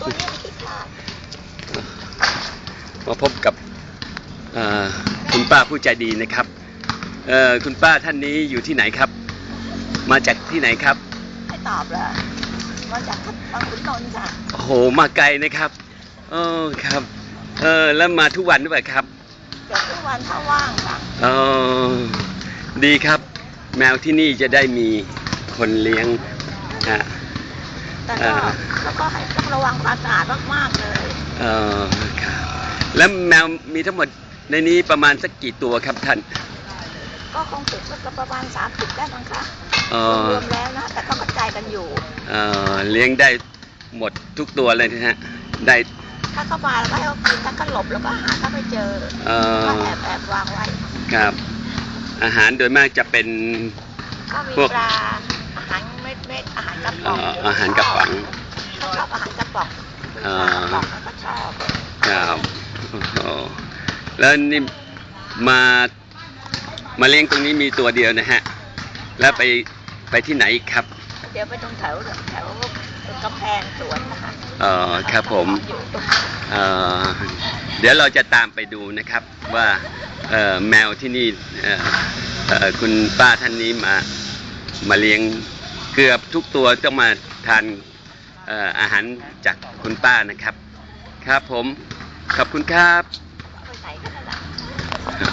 ตัวนี้ไม่คิดขาดมาพบกับเอ่อคุณป้าผู้ใจดีนะครับเอ่อคุณป้าท่านนี้อยู่ที่ไหนครับ มาจากที่ไหนครับให้ตอบเลยมาจากบางขุนนนท์ค่ะโอ้โหมาไกลนะครับเออครับเออแล้วมาทุกวันหรือเปล่าครับเกิดทุกวันถ้าว่างค่ะเออดีครับ แมวที่นี่จะได้มีคนเลี้ยงฮะ แต่ก็อ่า แล้วก็ให้ต้องระวังความสะอาดมากๆเลย เออครับแล้วแมวมีทั้งหมดในนี้ประมาณสักกี่ตัวครับท่านก็คงติดก็ประมาณสามสิบได้มั้งคะเออรวมๆแล้วนะแต่ก็กระจายกันอยู่ เอ่อเลี้ยงได้หมดทุกตัวเลยนะฮะได้ ถ้าเข้ามาแล้วก็ให้เขากินถ้าก็หลบแล้วก็หาถ้าไม่เจอเอ่ก็อแอบแอบวางไว้ ครับ อาหารโดยมากจะเป็น ก็มีพวก ปลา ป๋องเอ่ออาหารกระป๋องเขาชอบอาหารกระป๋องอ่ากระป๋องแล้วก็ชอบครับโอ้โหแล้วนี่มามาเลี้ยงตรงนี้มีตัวเดียวนะฮะ แล้วไปไปที่ไหนอีกครับ เดี๋ยวไปตรงแถวแถวกำแพงสวนนะคะเอ่อครับผมอยู่ตรงเอ่อเดี๋ยวเราจะตามไปดูนะครับว่าเอ่อแมวที่นี่เอ่อเอ่อคุณป้าท่านนี้มามาเลี้ยง เกือบทุกตัวต้องมาทานอาหารจากคุณป้านะครับ ครับผม ขอบคุณครับ